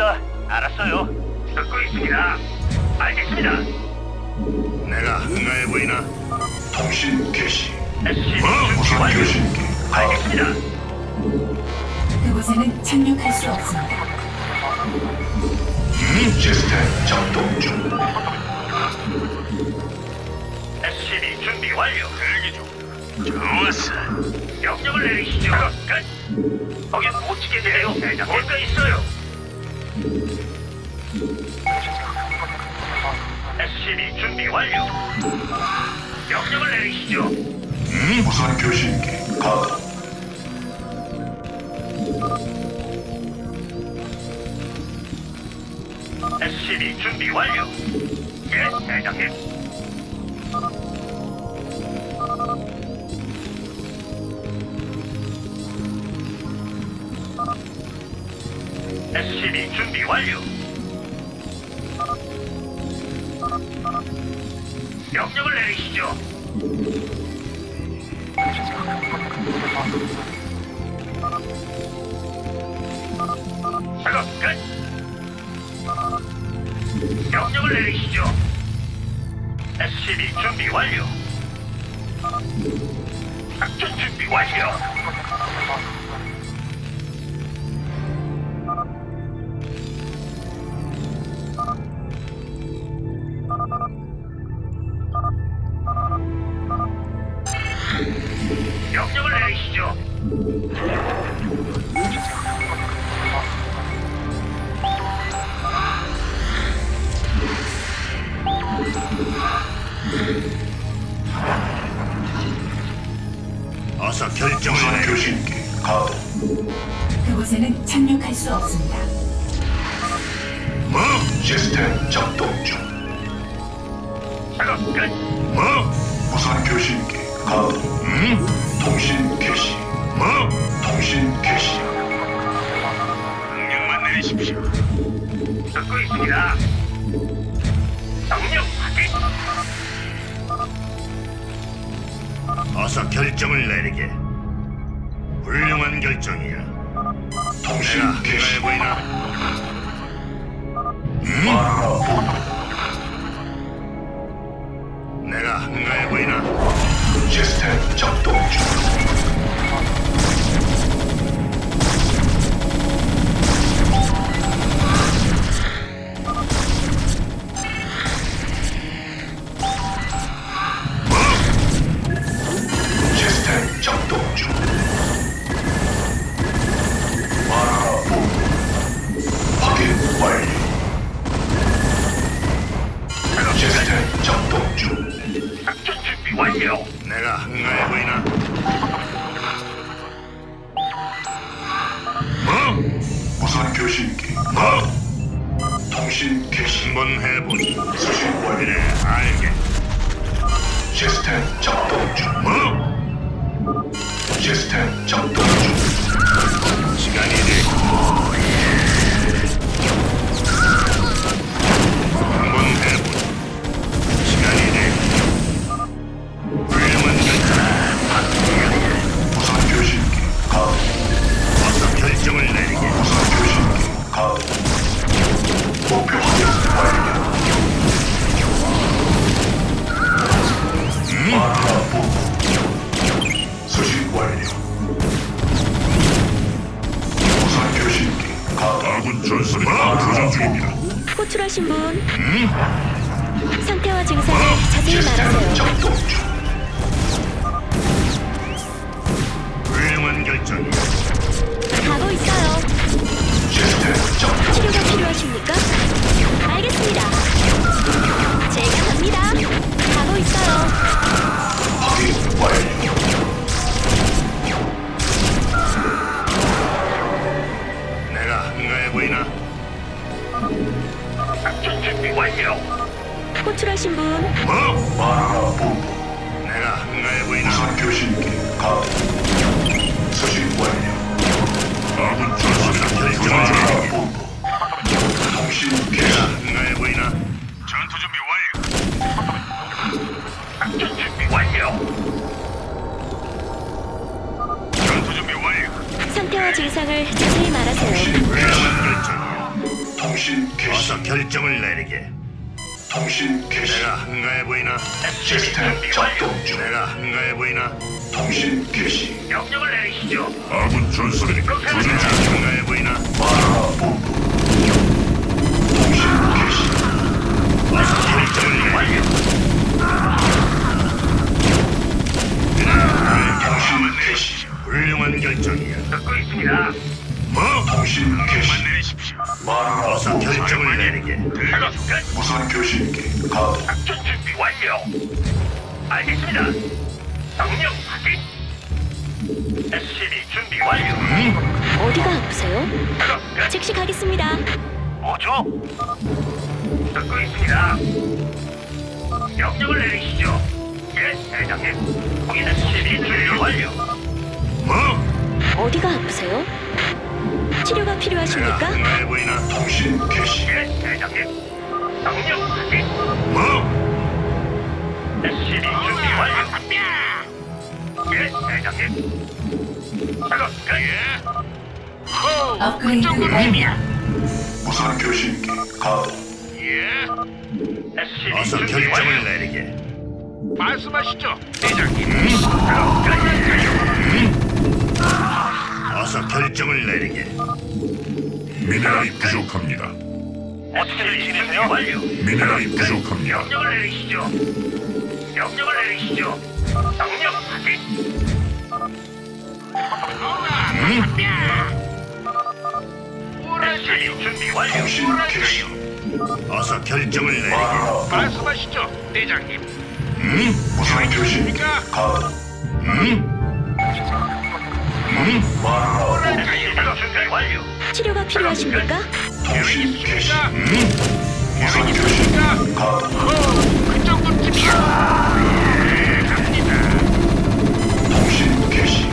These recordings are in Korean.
반갑습니다. 알았어요. 듣고 있습니다. 알겠습니다. 내가 한가해 보이나? 통신 개시 SCB 어? 준비 완료. 교신기 알겠습니다. 그곳에는 착륙할 수 없습니다. 시스템 작동 중 SCB 준비 완료. 대기 중. 좋았어. 명령을 내리시죠. 끝. 거긴 못 치겠는데요. 뭔가 있어요. SCB 준비 완료. 명령을 내리시죠. 무선 교신기 가동 SCB 준비 완료. 예, 대장님. SCB 준비 완료. 명령을 내리시죠. 작업 끝. 명령을 내리시죠. SCB 준비 완료. 작전 준비 완료. 시스템 작동 중 작업 끝. 뭐? 무선 교신기 가동 응? 통신 개시 뭐? 통신 개시 명령만 내리십시오. 듣고 있습니다. 명령 확인. 어서 결정을 내리게. 훌륭한 결정이야. 통신 개시 보이나? 완 아군 전선이 교전 중입니다. 호출하신 분 상태와 증상을 자세히 말하세요. 훌륭한 결정이야. 가고 있어요. 치료가 필요하십니까? 알겠습니다. 제가 갑니다. 가고 있어요. 확인 완료 보이나? 작전 준비 완료. 호출하신 분 뭐? 마누라 본부 내가 한가해 보이나? 무선 교신기 가동 수신 완료 아군 마누라 내리게. 본부 통신 내가 개시 한가해 보이나? 전투 준비 완료. 작전 준비 완료. 전투 준비 완료. 상태와 통신 개시 어서 결정을 내리게. 통신 개시 내가 한가해 보이나? 시스템. 작동 중 내가 한가해 보이나? 통신 개시 명령을 내리시죠. 아군 전술이 내가 한가해 보이나? 마라 본부 통신 개시 어서 결정을 내리게. 완료. 통신 개시 훌륭한 결정이야. 듣고 있습니다. 뭐? 통신 개시 작업 끝. 무선 교신기 가동 작전 준비 완료. 알겠습니다. 명령 확인. SCB 준비 완료. 어디가 아프세요? 끝. 즉시 가겠습니다. 뭐죠? 듣고 있습니다. 명령을 내리시죠. 예, 대장님. 거기 SCB 준비 완료. 뭐? 어디가 아프세요? 치료가 필요하십니까? 한가해 보이나? 통신 개시 예, 대장님. 확인. 뭐? SCB 준비 완료. 예, 대장님. 작업 끝. 예. 업그레이드 완료. 무선 교신기 가동 예. 어서 준비 결정을 완료. 내리게. 말씀하시죠, 대장님. 어서 결정을 내리게. 미네랄이 부족합니다. SCB 준비 완료. 미네랄이 부족합니다. 명령을 내리시죠. 명령을 내리시죠. 명령 확인. SCB 준비 완료. 통신 개시 어서 결정을 내리게. 말씀하시죠, 대장님. 무선 교신기 가동 준비 완료. 치료가 필요하십니까? 그 정도쯤이야. 통신 개시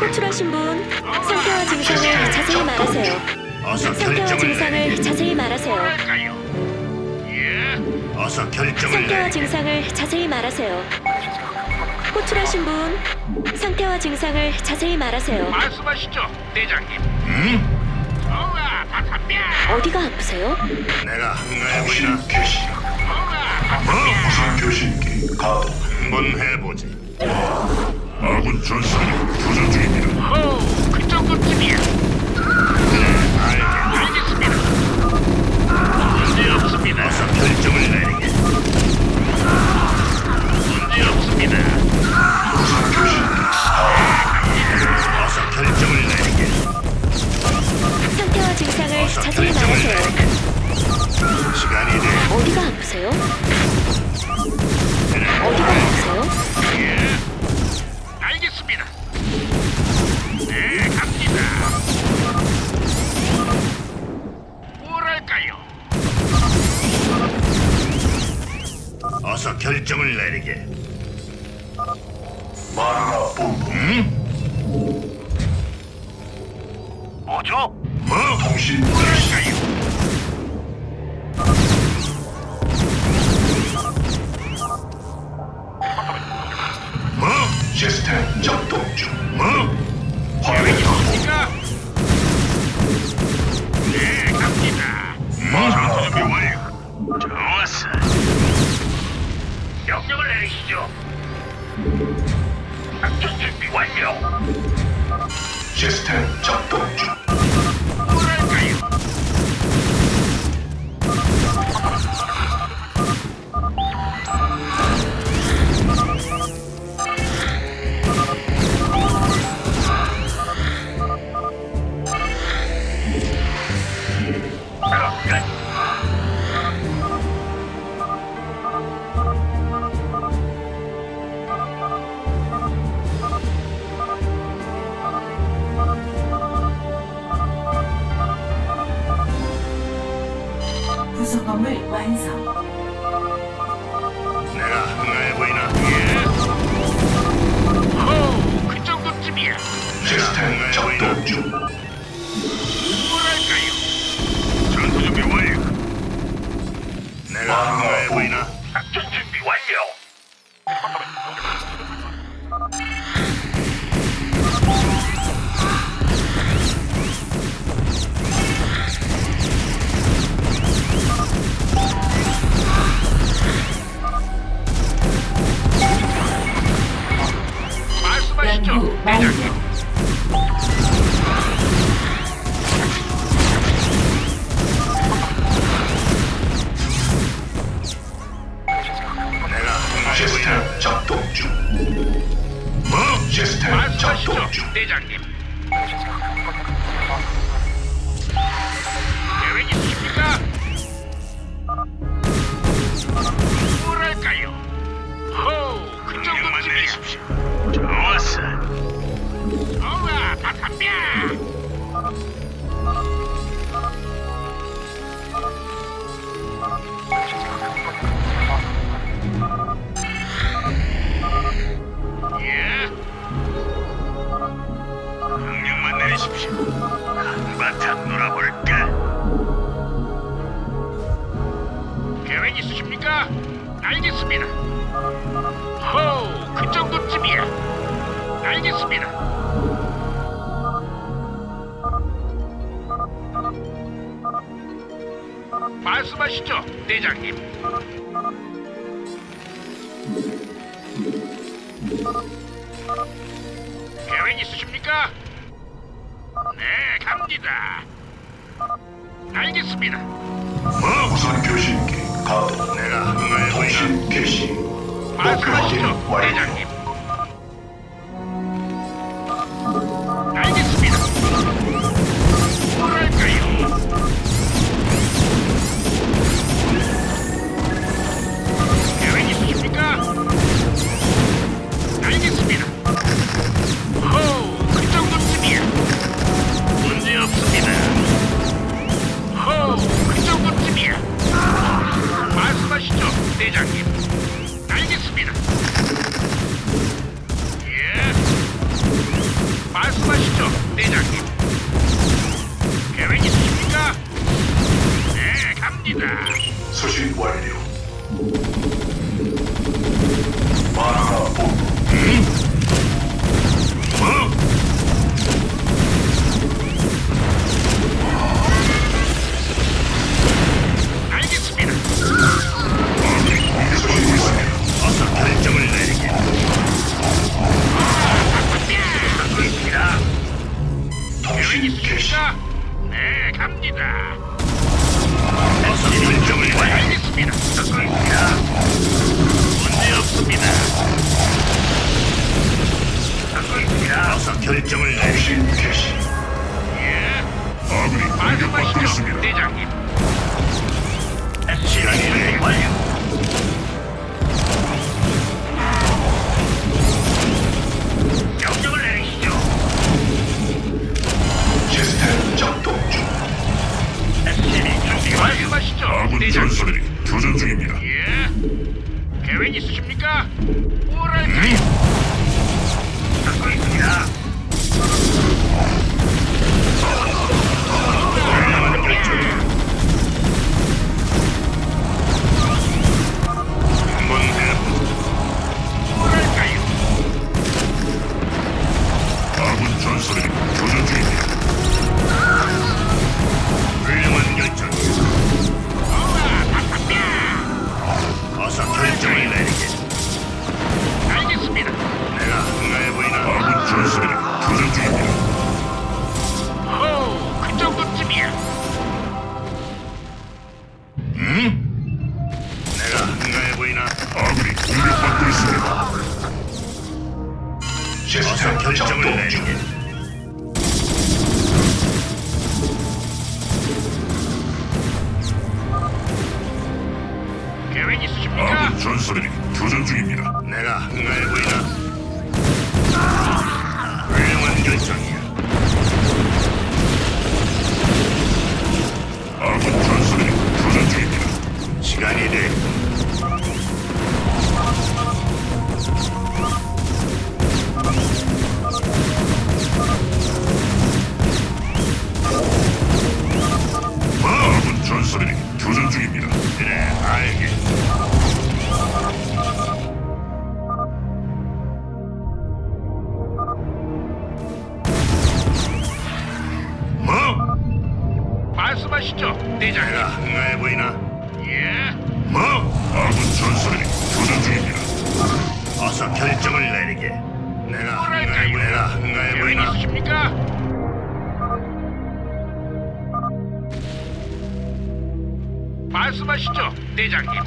호출하신 분 상태와 증상을 자세히 말하세요. 어서 상태와 결정을 증상을. 자세히 말하세요. 할까요? 예. 어서 결정을 상태와 내리게. 증상을 자세히 말하세요. 호출하신 분 상태와 증상을 자세히 말하세요. 말씀하시죠, 대장님. 응? 좋아, 바탕뼈. 어디가 아프세요? 내가 한가해 보이나? 통신 개시 무선 교신기 가동 한번 해보지. 아군 전사들이 교전 중입니다. 호, 그 정도쯤이야. 알겠습니다. 어서 결정을 내리게. 상태와 증상을 어서 자세히 결정을 말하세요. 내리게. 시간이 돼. 어디가 아프세요? 어디가 아프세요? 예. 알겠습니다. 네, 갑니다. 뭐랄까요? 어서 결정을 내리게. 마라 뭐죠? 뭐? 통신 개시 뭐? 시스템 작동 중 뭐? 화면 있습니까? 네, 갑니다. 뭐? 준비 완료. 좋았어. 명령을 내리시죠. 작전 준비 완료. 시스템 작동 중 작동 중. 대장님. 계획 있습니까? 뭐랄까요? 호우, 그 정도쯤이야. 좋았어. 어라, 바탕뼈! 내리십시오. 한바탕 놀아볼까? 계획 있으십니까? 알겠습니다. 호우, 그 정도쯤이야. 알겠습니다. 말씀하시죠, 대장님. 계획 있으십니까? 네, 갑니다. 알겠습니다. 무선 교신기 가동. 내가 한가해 보이나? 통신 개시. 목표 확인 말씀하시죠, 완료. 대장님. 어서 결정을 내리게. 통신 개시. 예. 아군이 공격받고 말씀하시죠, 있습니다. 대장님. 시간이 완료. 명령을 내리시죠. 시스템 작동 중. SCB 준비 완료. 말씀하시죠, 아군 대장님. 전설이 교전 중입니다. 예. 계획 있으십니까? 뭐랄까요? 내가 한가해 보이나? 예. 뭐? 아군 전설이 교전 중입니다. 어서 결정을 내리게. 내가 한가해? 보이나? 내가 한가해 계획 보이나? 있으십니까? 말씀하시죠, 대장님.